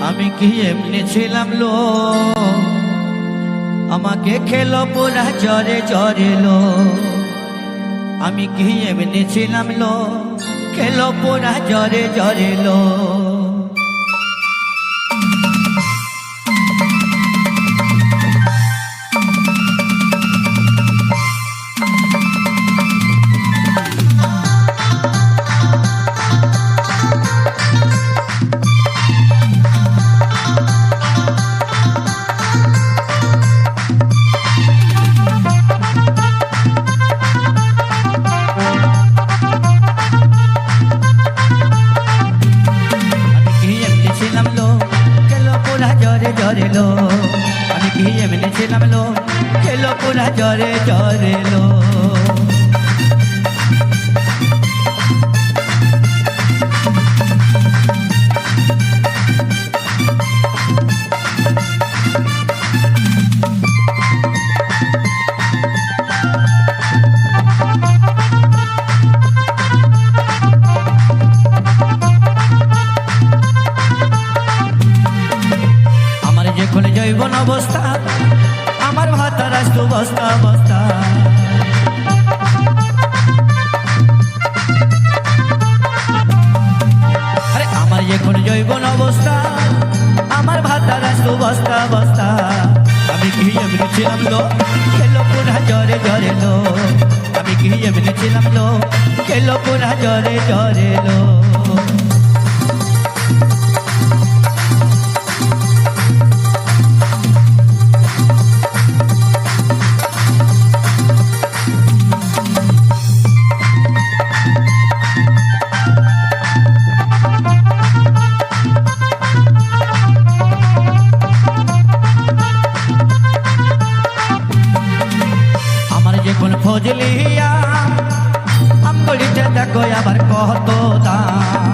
আমি কি এমনি ছিলাম লো আমাকে খেলো পুরা জরে জরে লো আমি কি এমনি ছিলাম লো খেলো পুরা জরে জরে লো লো আমি কি এমনি ছিলাম লো খেলো পুরা জরে জরে লো কোন জৈবন অবস্থা, আমার ভাতা রাষ্ট্র বস্তা বস্তা। আরে আমার যে কোন জৈবন অবস্থা, আমার ভাতা রাষ্ট্র বস্তা বস্তা। আমি কি এমনি ছিলাম লো খেলো পুরা জরে জরে লো। আমি কি এমনি ছিলাম লো খেলো পুরা জরে জরে লো। আমার খোঁজ লিয়া আঙ্গুলিতে দেখো আবার কত দাম।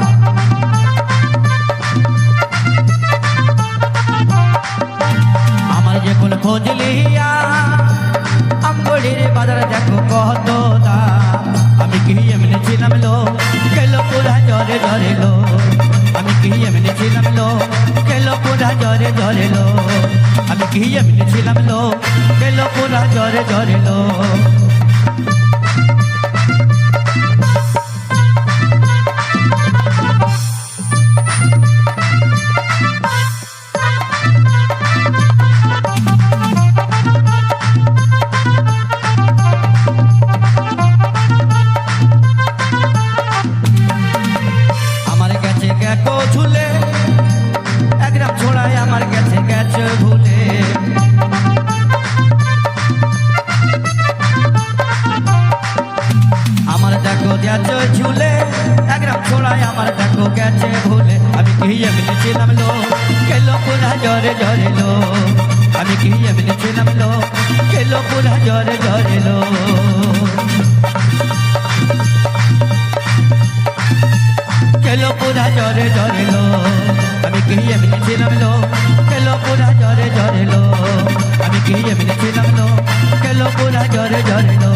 আমার যে কোন ফজলিয়া, আঙ্গুলির বাজার দেখো কত জরে জরে লো। আমার কাছে গেছে ভুলে। গেছে ঝুলে। এক গ্রাম ছোড়ায় আমার দেখো গেছে ভুলে। আমি কি এমনি ছিলাম লো খেলো পুরা জরে জরে লো আমি কি এমনি ছিলাম লো খেলো পুরা জরে জরে লো খেলো পুরা জরে জরে লো আমি কি এমনি ছিলাম লো খেলো পুরা জরে জরে লো আমি কি এমনি লো খেলো পুরা জরে জরে লো